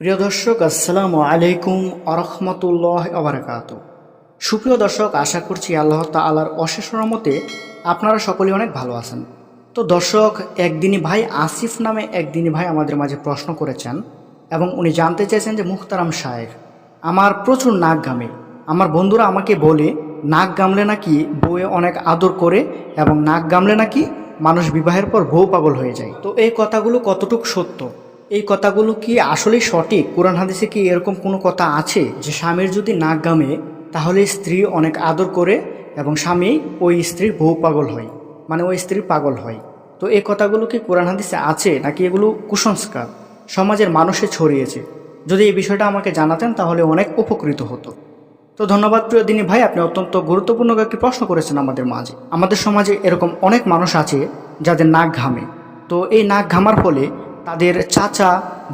প্রিয় দর্শক, আসসালামু আলাইকুম আরহামতুল্লাহ আবরাকাত সুপ্রিয় দর্শক, আশা করছি আল্লাহ তালার অশেষ রহমতে আপনারা সকলেই অনেক ভালো আছেন। তো দর্শক, একদিনই ভাই আসিফ নামে একদিনই ভাই আমাদের মাঝে প্রশ্ন করেছেন এবং উনি জানতে চাইছেন যে মুখতারাম সাহেব আমার প্রচুর নাক গামে আমার বন্ধুরা আমাকে বলে, নাক গামলে নাকি বউয়ে অনেক আদর করে এবং নাক গামলে নাকি মানুষ বিবাহের পর বউ পাগল হয়ে যায়? তো এই কথাগুলো কতটুক সত্য? এই কথাগুলো কি আসলেই সঠিক? কোরআন হাদিসে কি এরকম কোনো কথা আছে যে স্বামীর যদি নাক গামে তাহলে স্ত্রী অনেক আদর করে এবং স্বামী ওই স্ত্রীর বউ পাগল হয় মানে ওই স্ত্রী পাগল হয়। তো এই কথাগুলো কি কোরআন হাদিসে আছে নাকি এগুলো কুসংস্কার? সমাজের মানুষে ছড়িয়েছে। যদি এই বিষয়টা আমাকে জানাতেন, তাহলে অনেক উপকৃত হতো। তো ধন্যবাদ প্রিয় দিনী ভাই, আপনি অত্যন্ত গুরুত্বপূর্ণ একটি প্রশ্ন করেছেন আমাদের মাঝে। আমাদের সমাজে এরকম অনেক মানুষ আছে যাদের নাক ঘামে। তো এই নাক ঘামার ফলে তাদের চাচা,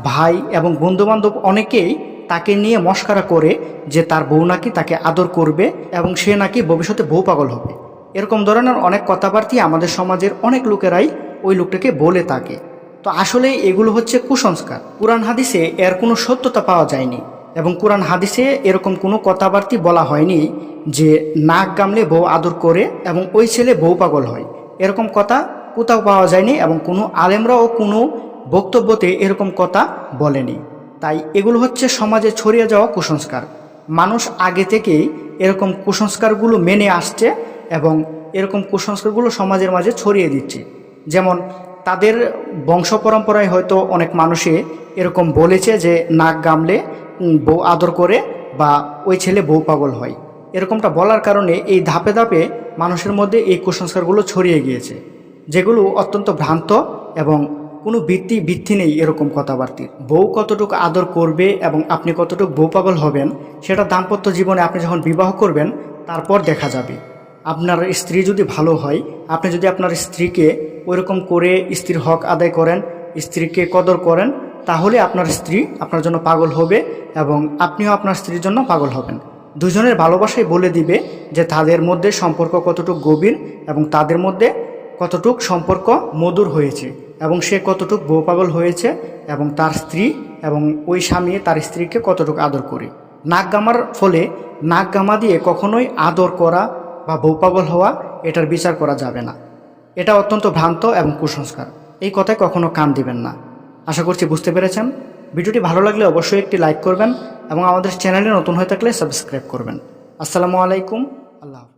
ভাই এবং বন্ধুবান্ধব অনেকেই তাকে নিয়ে মস্কারা করে যে তার বউ নাকি তাকে আদর করবে এবং সে নাকি ভবিষ্যতে বউ পাগল হবে। এরকম ধরনের অনেক কথাবার্তি আমাদের সমাজের অনেক লোকেরাই ওই লোকটাকে বলে থাকে। তো আসলে এগুলো হচ্ছে কুসংস্কার। কোরআন হাদিসে এর কোনো সত্যতা পাওয়া যায়নি এবং কোরআন হাদিসে এরকম কোনো কথাবার্তি বলা হয়নি যে নাক গামলে বউ আদর করে এবং ওই ছেলে বউ পাগল হয়। এরকম কথা কোথাও পাওয়া যায়নি এবং কোনো আলেমরাও কোনো বক্তব্যতে এরকম কথা বলেনি। তাই এগুলো হচ্ছে সমাজে ছড়িয়ে যাওয়া কুসংস্কার। মানুষ আগে থেকেই এরকম কুসংস্কারগুলো মেনে আসছে এবং এরকম কুসংস্কারগুলো সমাজের মাঝে ছড়িয়ে দিচ্ছে। যেমন তাদের বংশ পরম্পরায় হয়তো অনেক মানুষে এরকম বলেছে যে নাক গামলে বউ আদর করে বা ওই ছেলে বউ পাগল হয়। এরকমটা বলার কারণে এই ধাপে ধাপে মানুষের মধ্যে এই কুসংস্কারগুলো ছড়িয়ে গিয়েছে, যেগুলো অত্যন্ত ভ্রান্ত এবং কোনো ভিত্তি ভিত্তি নেই এরকম কথাবার্তির বউ কতটুকু আদর করবে এবং আপনি কতটুকু বউ পাগল হবেন, সেটা দাম্পত্য জীবনে আপনি যখন বিবাহ করবেন, তারপর দেখা যাবে। আপনার স্ত্রী যদি ভালো হয়, আপনি যদি আপনার স্ত্রীকে ওইরকম করে স্ত্রীর হক আদায় করেন, স্ত্রীকে কদর করেন, তাহলে আপনার স্ত্রী আপনার জন্য পাগল হবে এবং আপনিও আপনার স্ত্রীর জন্য পাগল হবেন। দুজনের ভালোবাসাই বলে দিবে যে তাদের মধ্যে সম্পর্ক কতটুকু গভীর এবং তাদের মধ্যে কতটুক সম্পর্ক মধুর হয়েছে। এবং সে কতটুক বউ পাগল হয়েছে এবং তার স্ত্রী এবং ওই স্বামী তার স্ত্রীকে কতটুক আদর করে। নাক গামার ফলে নাক গামা দিয়ে কখনোই আদর করা বা বউ পাগল হওয়া এটার বিচার করা যাবে না। এটা অত্যন্ত ভ্রান্ত এবং কুসংস্কার। এই কথায় কখনো কান দিবেন না। আশা করছি বুঝতে পেরেছেন। ভিডিওটি ভালো লাগলে অবশ্যই একটি লাইক করবেন এবং আমাদের চ্যানেলে নতুন হয়ে থাকলে সাবস্ক্রাইব করবেন। আসসালামু আলাইকুম। আল্লাহ।